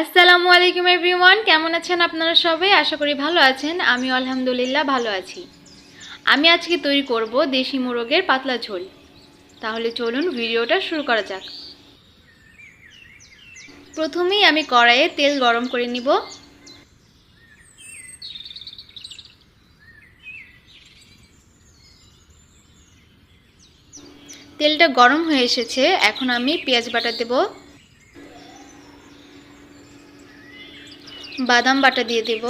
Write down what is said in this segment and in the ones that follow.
আসসালামু আলাইকুম এভরিওয়ান, কেমন আছেন আপনারা সবাই? আশা করি ভালো আছেন। আমি আলহামদুলিল্লাহ ভালো আছি। আমি আজকে তৈরি করব দেশি মোরগের পাতলা ঝোল। তাহলে চলুন ভিডিওটা শুরু করা যাক। প্রথমেই আমি কড়াইয়ে তেল গরম করে নিব। তেলটা গরম হয়ে এসেছে। এখন আমি পেঁয়াজ বাটা দেবো। বাদাম বাটা দিয়ে দেব।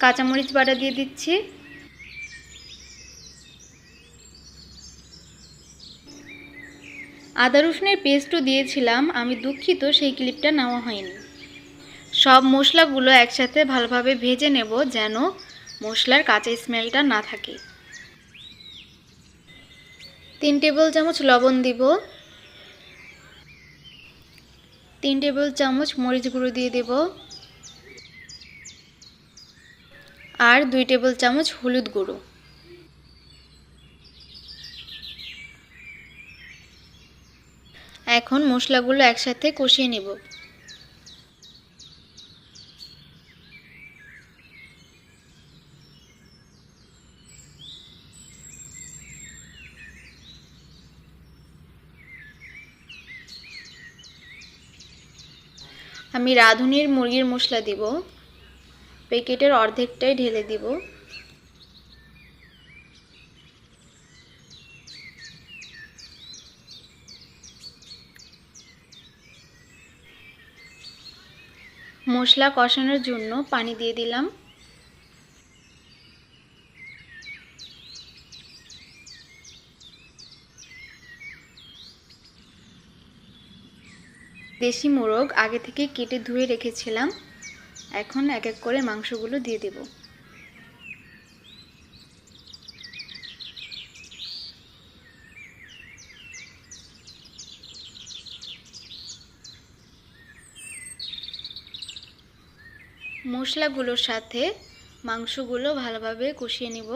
কাঁচামরিচ বাটা দিয়ে দিচ্ছি। আদা রসুনের পেস্টও দিয়েছিলাম, আমি দুঃখিত সেই ক্লিপটা নেওয়া হয়নি। সব মশলাগুলো একসাথে ভালোভাবে ভেজে নেব যেন মশলার কাঁচা স্মেলটা না থাকে। তিন টেবিল চামচ লবণ দিব। তিন টেবিল চামচ মরিচ গুঁড়ো দিয়ে দেব। আর দুই টেবিল চামচ হলুদ গুঁড়ো। এখন মশলাগুলো একসাথে কষিয়ে নেব। আমি রাঁধুনির মুরগির মশলা দিব। প্যাকেটের অর্ধেকটাই ঢেলে দিব। মশলা কষানোর জন্য পানি দিয়ে দিলাম। দেশি মোরগ আগে থেকে কেটে ধুয়ে রেখেছিলাম। এখন এক এক করে মাংসগুলো দিয়ে দেব। মশলাগুলোর সাথে মাংসগুলো ভালোভাবে কষিয়ে নিব।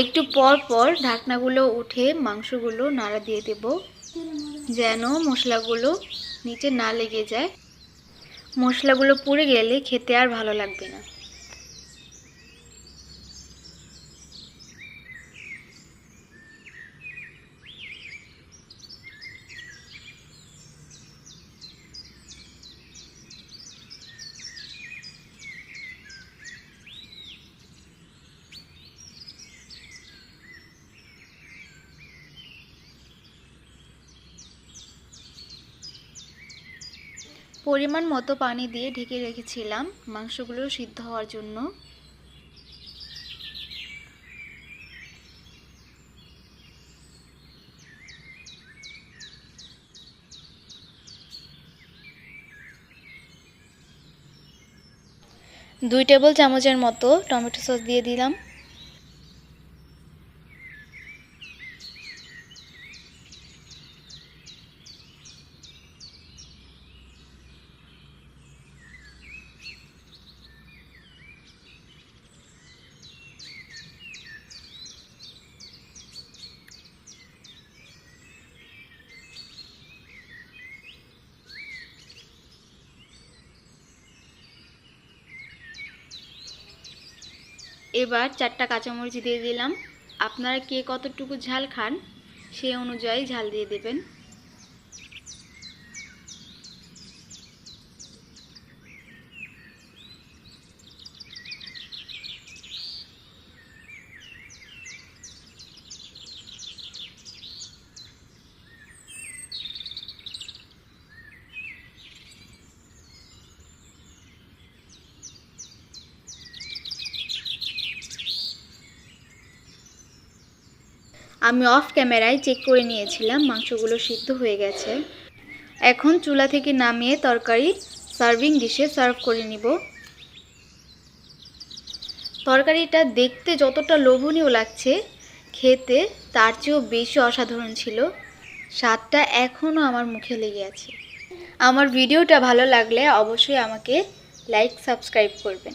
একটু পর পর ঢাকনাগুলো উঠে মাংসগুলো নাড়া দিয়ে দেব, যেন মশলাগুলো নিচে না লেগে যায়। মশলাগুলো পুড়ে গেলে খেতে আর ভালো লাগবে না। পরিমাণ মতো পানি দিয়ে ঢেকে রেখেছিলাম মাংসগুলো সিদ্ধ হওয়ার জন্য। দুই টেবিল চামচের মতো টমেটো সস দিয়ে দিলাম। এবার চারটা কাঁচামরিচ দিয়ে দিলাম। আপনারা কে কতটুকু ঝাল খান সেই অনুযায়ী ঝাল দিয়ে দেবেন। আমি অফ ক্যামেরায় চেক করে নিয়েছিলাম, মাংসগুলো সিদ্ধ হয়ে গেছে। এখন চুলা থেকে নামিয়ে তরকারি সার্ভিং ডিশে সার্ভ করে নিব। তরকারিটা দেখতে যতটা লোভনীয় লাগছে, খেতে তার চেয়েও বেশি অসাধারণ ছিল। স্বাদটা এখনও আমার মুখে লেগে আছে। আমার ভিডিওটা ভালো লাগলে অবশ্যই আমাকে লাইক সাবস্ক্রাইব করবেন।